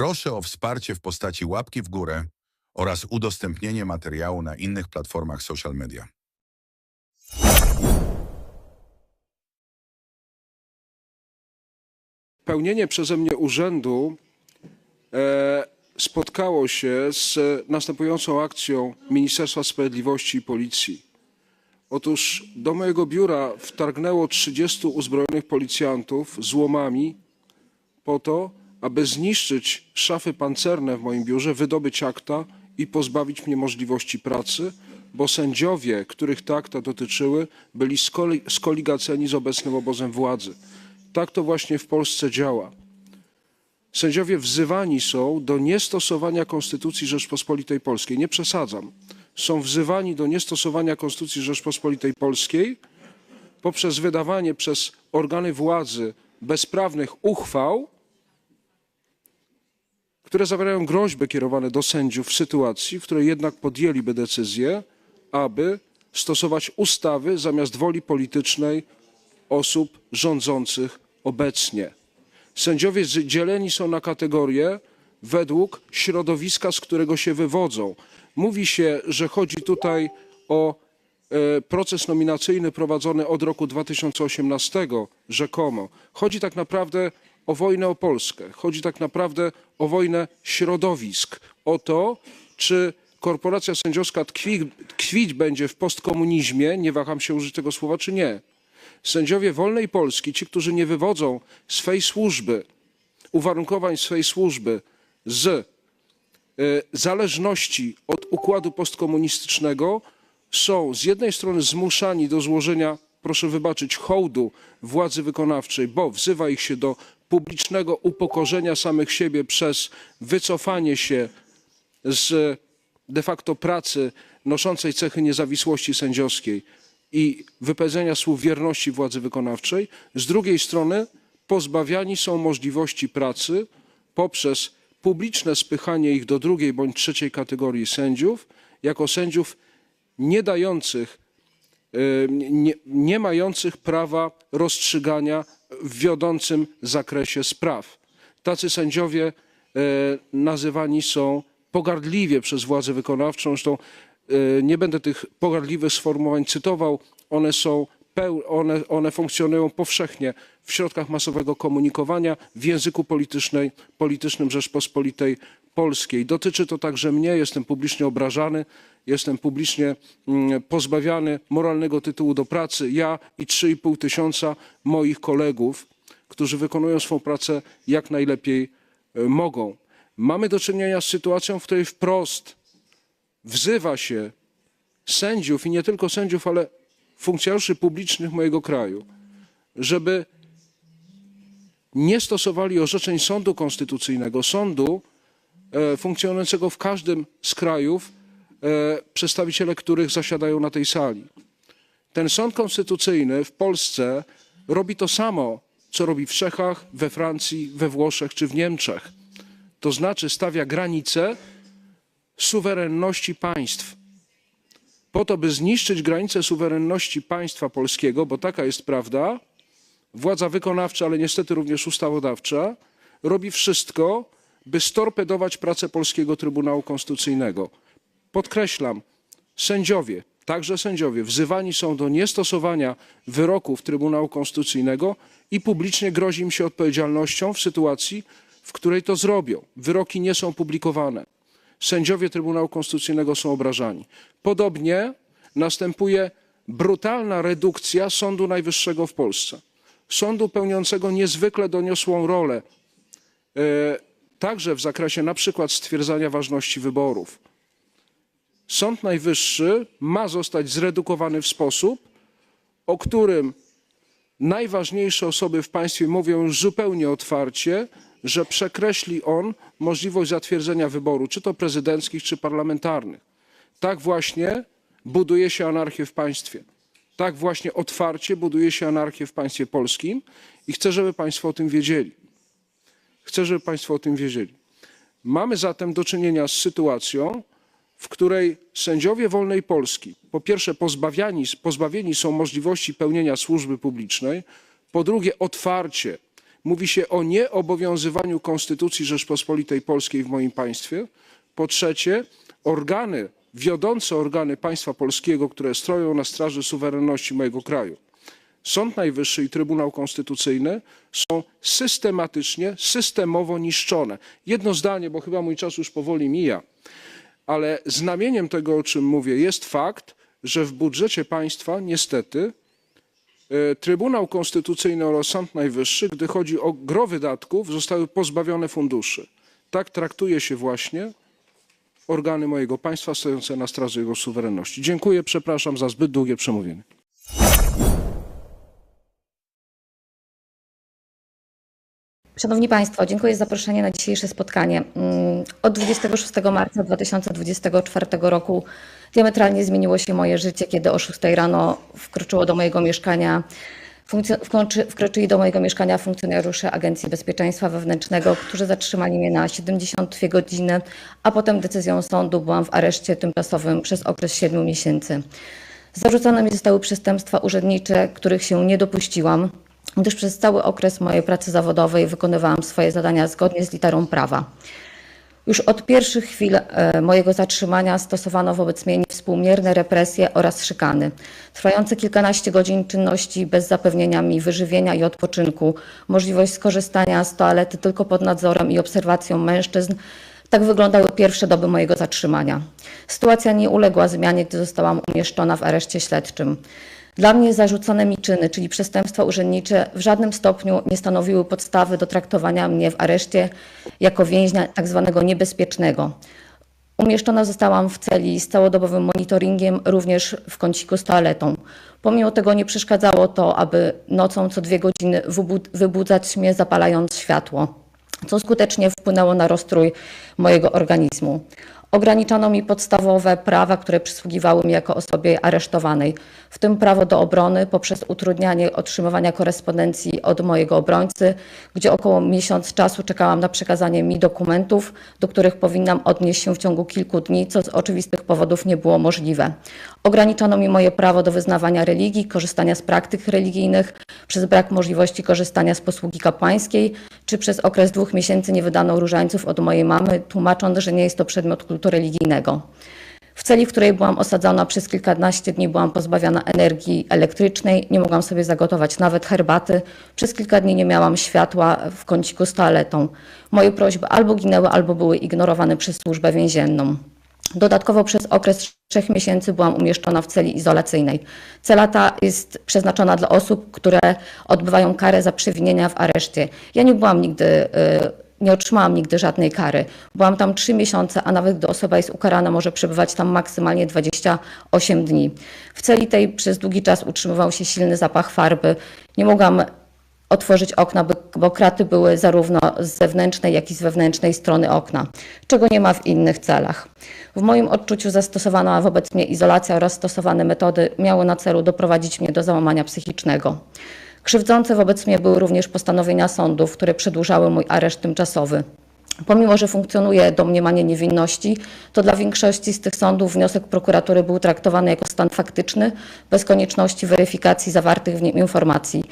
Proszę o wsparcie w postaci łapki w górę oraz udostępnienie materiału na innych platformach social media. pełnienie przeze mnie urzędu e, spotkało się z następującą akcją Ministerstwa Sprawiedliwości i Policji. Otóż do mojego biura wtargnęło 30 uzbrojonych policjantów z łomami po to, aby zniszczyć szafy pancerne w moim biurze, wydobyć akta i pozbawić mnie możliwości pracy, bo sędziowie, których te akta dotyczyły, byli skoli- skoligaceni z obecnym obozem władzy. Tak to właśnie w Polsce działa. Sędziowie wzywani są do niestosowania Konstytucji Rzeczpospolitej Polskiej. Nie przesadzam. Są wzywani do niestosowania Konstytucji Rzeczpospolitej Polskiej poprzez wydawanie przez organy władzy bezprawnych uchwał, które zawierają groźby kierowane do sędziów w sytuacji, w której jednak podjęliby decyzję, aby stosować ustawy zamiast woli politycznej osób rządzących obecnie. Sędziowie dzieleni są na kategorie według środowiska, z którego się wywodzą. Mówi się, że chodzi tutaj o e, proces nominacyjny prowadzony od roku 2018 rzekomo. Chodzi tak naprawdę o wojnę o Polskę. Chodzi tak naprawdę o wojnę środowisk. O to, czy korporacja sędziowska tkwi, tkwić będzie w postkomunizmie, nie waham się użyć tego słowa, czy nie. Sędziowie wolnej Polski, ci, którzy nie wywodzą swej służby, uwarunkowań swej służby z e, zależności od układu postkomunistycznego, są z jednej strony zmuszani do złożenia, proszę wybaczyć, hołdu władzy wykonawczej, bo wzywa ich się do publicznego upokorzenia samych siebie przez wycofanie się z de facto pracy noszącej cechy niezawisłości sędziowskiej i wypowiedzenia słów wierności władzy wykonawczej, z drugiej strony pozbawiani są możliwości pracy poprzez publiczne spychanie ich do drugiej bądź trzeciej kategorii sędziów, jako sędziów nie dających, e, nie, nie mających prawa rozstrzygania w wiodącym zakresie spraw. Tacy sędziowie e, nazywani są pogardliwie przez władzę wykonawczą. Zresztą e, nie będę tych pogardliwych sformułowań cytował. One są one, one funkcjonują powszechnie w środkach masowego komunikowania, w języku politycznej, politycznym Rzeczpospolitej Polskiej. Dotyczy to także mnie, jestem publicznie obrażany, jestem publicznie mm, pozbawiany moralnego tytułu do pracy. Ja i 3,5 tysiąca moich kolegów, którzy wykonują swą pracę jak najlepiej e, mogą. Mamy do czynienia z sytuacją, w której wprost wzywa się sędziów i nie tylko sędziów, ale funkcjonariuszy publicznych mojego kraju, żeby nie stosowali orzeczeń sądu konstytucyjnego, sądu e, funkcjonującego w każdym z krajów, przedstawiciele których zasiadają na tej sali. Ten sąd konstytucyjny w Polsce robi to samo, co robi w Czechach, we Francji, we Włoszech czy w Niemczech. To znaczy stawia granice suwerenności państw po to, by zniszczyć granice suwerenności państwa polskiego, bo taka jest prawda, władza wykonawcza, ale niestety również ustawodawcza, robi wszystko, by storpedować pracę polskiego Trybunału Konstytucyjnego. Podkreślam, sędziowie, także sędziowie, wzywani są do niestosowania wyroków Trybunału Konstytucyjnego i publicznie grozi im się odpowiedzialnością w sytuacji, w której to zrobią. Wyroki nie są publikowane sędziowie Trybunału Konstytucyjnego są obrażani. Podobnie następuje brutalna redukcja Sądu Najwyższego w Polsce. Sądu pełniącego niezwykle doniosłą rolę, e, także w zakresie na przykład stwierdzania ważności wyborów. Sąd Najwyższy ma zostać zredukowany w sposób, o którym najważniejsze osoby w państwie mówią zupełnie otwarcie, że przekreśli on możliwość zatwierdzenia wyboru, czy to prezydenckich, czy parlamentarnych. Tak właśnie buduje się anarchię w państwie. Tak właśnie otwarcie buduje się anarchię w państwie polskim i chcę, żeby Państwo o tym wiedzieli. Chcę, żeby Państwo o tym wiedzieli. Mamy zatem do czynienia z sytuacją, w której sędziowie wolnej Polski po pierwsze pozbawiani, pozbawieni są możliwości pełnienia służby publicznej, po drugie otwarcie mówi się o nieobowiązywaniu Konstytucji Rzeczpospolitej Polskiej w moim państwie. Po trzecie, organy, wiodące organy państwa polskiego, które stoją na straży suwerenności mojego kraju, Sąd Najwyższy i Trybunał Konstytucyjny są systematycznie, systemowo niszczone. Jedno zdanie, bo chyba mój czas już powoli mija, ale znamieniem tego, o czym mówię, jest fakt, że w budżecie państwa niestety e, Trybunał Konstytucyjny oraz Sąd Najwyższy, gdy chodzi o gro wydatków, zostały pozbawione funduszy. Tak traktuje się właśnie organy mojego państwa stojące na straży jego suwerenności. Dziękuję, przepraszam za zbyt długie przemówienie. Szanowni Państwo, dziękuję za zaproszenie na dzisiejsze spotkanie. Mm, Od 26 marca 2024 roku diametralnie zmieniło się moje życie, kiedy o 6 rano wkroczyło do mojego mieszkania, wkroczyli do mojego mieszkania funkcjonariusze Agencji Bezpieczeństwa Wewnętrznego, którzy zatrzymali mnie na 72 godziny, a potem decyzją sądu byłam w areszcie tymczasowym przez okres 7 miesięcy. Zarzucone mi zostały przestępstwa urzędnicze, których się nie dopuściłam, gdyż przez cały okres mojej pracy zawodowej wykonywałam swoje zadania zgodnie z literą prawa. Już od pierwszych chwil e, mojego zatrzymania stosowano wobec mnie niewspółmierne represje oraz szykany. Trwające kilkanaście godzin czynności bez zapewnienia mi wyżywienia i odpoczynku, możliwość skorzystania z toalety tylko pod nadzorem i obserwacją mężczyzn, tak wyglądały pierwsze doby mojego zatrzymania. Sytuacja nie uległa zmianie, gdy zostałam umieszczona w areszcie śledczym. Dla mnie zarzucone mi czyny, czyli przestępstwa urzędnicze, w żadnym stopniu nie stanowiły podstawy do traktowania mnie w areszcie jako więźnia tak zwanego niebezpiecznego. Umieszczona zostałam w celi z całodobowym monitoringiem, również w kąciku z toaletą. Pomimo tego nie przeszkadzało to, aby nocą co dwie godziny wybu- wybudzać mnie zapalając światło, co skutecznie wpłynęło na rozstrój mojego organizmu. Ograniczano mi podstawowe prawa, które przysługiwały mi jako osobie aresztowanej, w tym prawo do obrony poprzez utrudnianie otrzymywania korespondencji od mojego obrońcy, gdzie około miesiąc czasu czekałam na przekazanie mi dokumentów, do których powinnam odnieść się w ciągu kilku dni, co z oczywistych powodów nie było możliwe. Ograniczano mi moje prawo do wyznawania religii, korzystania z praktyk religijnych przez brak możliwości korzystania z posługi kapłańskiej, czy przez okres dwóch miesięcy nie wydano różańców od mojej mamy, tłumacząc, że nie jest to przedmiot kultu religijnego. W celi, w której byłam osadzona przez kilkanaście dni, byłam pozbawiona energii elektrycznej, nie mogłam sobie zagotować nawet herbaty. Przez kilka dni nie miałam światła w kąciku z toaletą. Moje prośby albo ginęły, albo były ignorowane przez służbę więzienną. Dodatkowo przez okres trzech miesięcy byłam umieszczona w celi izolacyjnej. Cela ta jest przeznaczona dla osób, które odbywają karę za przewinienia w areszcie. Ja nie byłam nigdy, y, nie otrzymałam nigdy żadnej kary. Byłam tam trzy miesiące, a nawet gdy osoba jest ukarana, może przebywać tam maksymalnie 28 dni. W celi tej przez długi czas utrzymywał się silny zapach farby. Nie mogłam otworzyć okna, bo kraty były zarówno z zewnętrznej, jak i z wewnętrznej strony okna, czego nie ma w innych celach. W moim odczuciu zastosowana wobec mnie izolacja oraz stosowane metody miały na celu doprowadzić mnie do załamania psychicznego. Krzywdzące wobec mnie były również postanowienia sądów, które przedłużały mój areszt tymczasowy. Pomimo, że funkcjonuje domniemanie niewinności, to dla większości z tych sądów wniosek prokuratury był traktowany jako stan faktyczny, bez konieczności weryfikacji zawartych w nim informacji.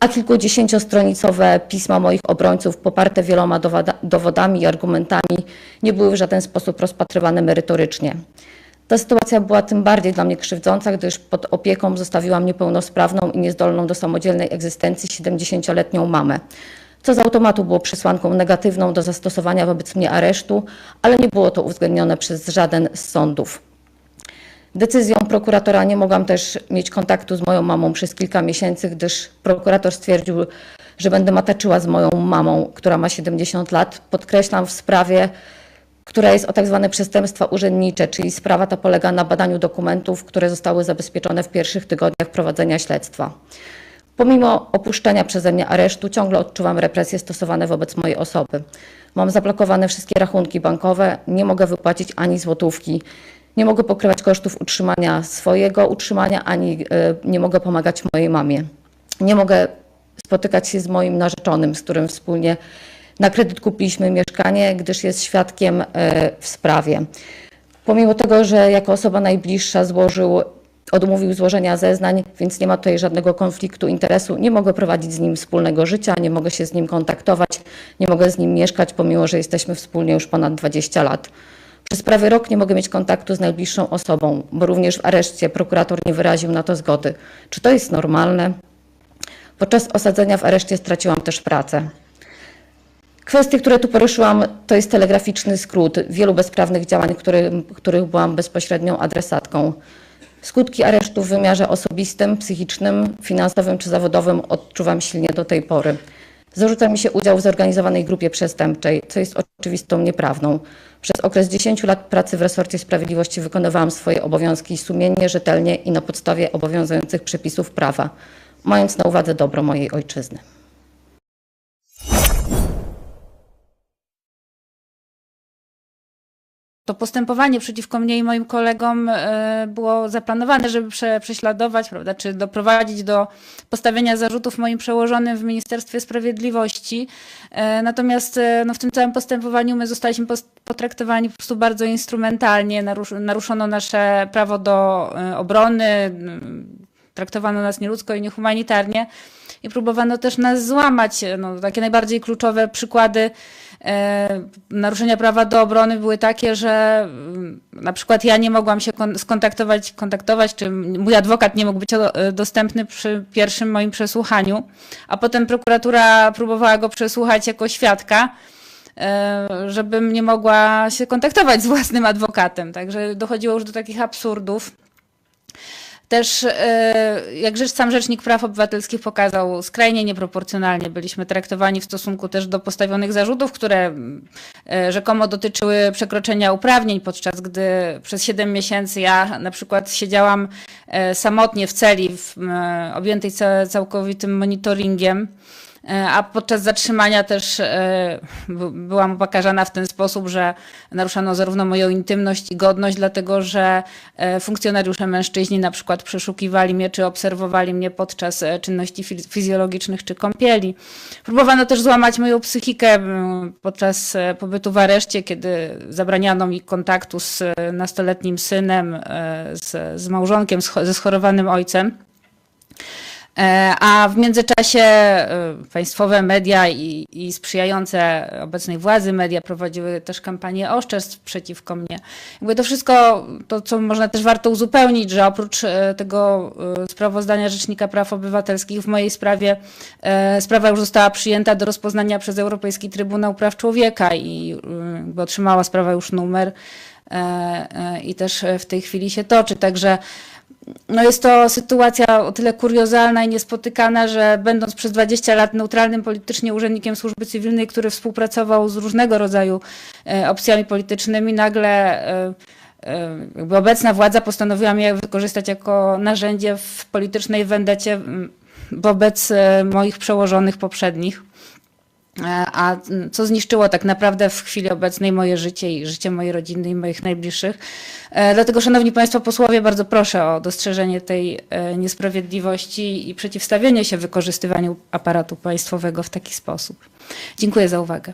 A kilkudziesięciostronicowe pisma moich obrońców, poparte wieloma dowoda- dowodami i argumentami, nie były w żaden sposób rozpatrywane merytorycznie. Ta sytuacja była tym bardziej dla mnie krzywdząca, gdyż pod opieką zostawiłam niepełnosprawną i niezdolną do samodzielnej egzystencji 70-letnią mamę, co z automatu było przesłanką negatywną do zastosowania wobec mnie aresztu, ale nie było to uwzględnione przez żaden z sądów. Decyzją prokuratora nie mogłam też mieć kontaktu z moją mamą przez kilka miesięcy, gdyż prokurator stwierdził, że będę mataczyła z moją mamą, która ma 70 lat. Podkreślam w sprawie, która jest o tak zwane przestępstwa urzędnicze, czyli sprawa ta polega na badaniu dokumentów, które zostały zabezpieczone w pierwszych tygodniach prowadzenia śledztwa. Pomimo opuszczenia przeze mnie aresztu, ciągle odczuwam represje stosowane wobec mojej osoby. Mam zablokowane wszystkie rachunki bankowe, nie mogę wypłacić ani złotówki, nie mogę pokrywać kosztów utrzymania swojego utrzymania, ani e, nie mogę pomagać mojej mamie. Nie mogę spotykać się z moim narzeczonym, z którym wspólnie na kredyt kupiliśmy mieszkanie, gdyż jest świadkiem e, w sprawie. Pomimo tego, że jako osoba najbliższa złożył odmówił złożenia zeznań, więc nie ma tutaj żadnego konfliktu interesu. Nie mogę prowadzić z nim wspólnego życia, nie mogę się z nim kontaktować, nie mogę z nim mieszkać, pomimo że jesteśmy wspólnie już ponad 20 lat. Przez prawie rok nie mogę mieć kontaktu z najbliższą osobą, bo również w areszcie prokurator nie wyraził na to zgody. Czy to jest normalne? Podczas osadzenia w areszcie straciłam też pracę. Kwestie, które tu poruszyłam, to jest telegraficzny skrót wielu bezprawnych działań, który, których byłam bezpośrednią adresatką. Skutki aresztu w wymiarze osobistym, psychicznym, finansowym czy zawodowym odczuwam silnie do tej pory. Zarzuca mi się udział w zorganizowanej grupie przestępczej, co jest oczywistą nieprawdą. Przez okres 10 lat pracy w resorcie sprawiedliwości wykonywałam swoje obowiązki sumiennie, rzetelnie i na podstawie obowiązujących przepisów prawa, mając na uwadze dobro mojej ojczyzny. To postępowanie przeciwko mnie i moim kolegom e, było zaplanowane, żeby prze, prześladować, prawda, czy doprowadzić do postawienia zarzutów moim przełożonym w Ministerstwie Sprawiedliwości. E, Natomiast e, no, w tym całym postępowaniu my zostaliśmy potraktowani po prostu bardzo instrumentalnie. Narusz- Naruszono nasze prawo do obrony, traktowano nas nieludzko i niehumanitarnie i próbowano też nas złamać. No, takie najbardziej kluczowe przykłady e, naruszenia prawa do obrony były takie, że mm, na przykład ja nie mogłam się kon- skontaktować, kontaktować, czy mój adwokat nie mógł być e, dostępny przy pierwszym moim przesłuchaniu, a potem prokuratura próbowała go przesłuchać jako świadka e, żebym nie mogła się kontaktować z własnym adwokatem. Także dochodziło już do takich absurdów. Też, e, jak sam Rzecznik Praw Obywatelskich pokazał, skrajnie nieproporcjonalnie byliśmy traktowani w stosunku też do postawionych zarzutów, które mm, e, rzekomo dotyczyły przekroczenia uprawnień, podczas gdy przez 7 miesięcy ja na przykład siedziałam e, samotnie w celi w, objętej ca- całkowitym monitoringiem. E, A podczas zatrzymania też e, by- byłam upokarzana w ten sposób, że naruszano zarówno moją intymność i godność, dlatego że e, funkcjonariusze mężczyźni na przykład przeszukiwali mnie czy obserwowali mnie podczas czynności fiz- fizjologicznych czy kąpieli. Próbowano też złamać moją psychikę podczas pobytu w areszcie, kiedy zabraniano mi kontaktu z nastoletnim synem, z, z małżonkiem, ze schorowanym ojcem. E, A w międzyczasie e, państwowe media i, i sprzyjające obecnej władzy media prowadziły też kampanię oszczerstw przeciwko mnie. Jakby to wszystko, to co można też warto uzupełnić, że oprócz e, tego sprawozdania Rzecznika Praw Obywatelskich w mojej sprawie sprawa już została przyjęta do rozpoznania przez Europejski Trybunał Praw Człowieka i jakby otrzymała sprawa już numer i też w tej chwili się toczy. Także no jest to sytuacja o tyle kuriozalna i niespotykana, że będąc przez 20 lat neutralnym politycznie urzędnikiem służby cywilnej, który współpracował z różnego rodzaju e, opcjami politycznymi, nagle e, e, jakby obecna władza postanowiła mnie wykorzystać jako narzędzie w politycznej wendecie m, wobec moich przełożonych poprzednich. E, A co zniszczyło tak naprawdę w chwili obecnej moje życie i życie mojej rodziny i moich najbliższych. E, Dlatego, Szanowni Państwo posłowie, bardzo proszę o dostrzeżenie tej e, niesprawiedliwości i przeciwstawienie się wykorzystywaniu aparatu państwowego w taki sposób. Dziękuję za uwagę.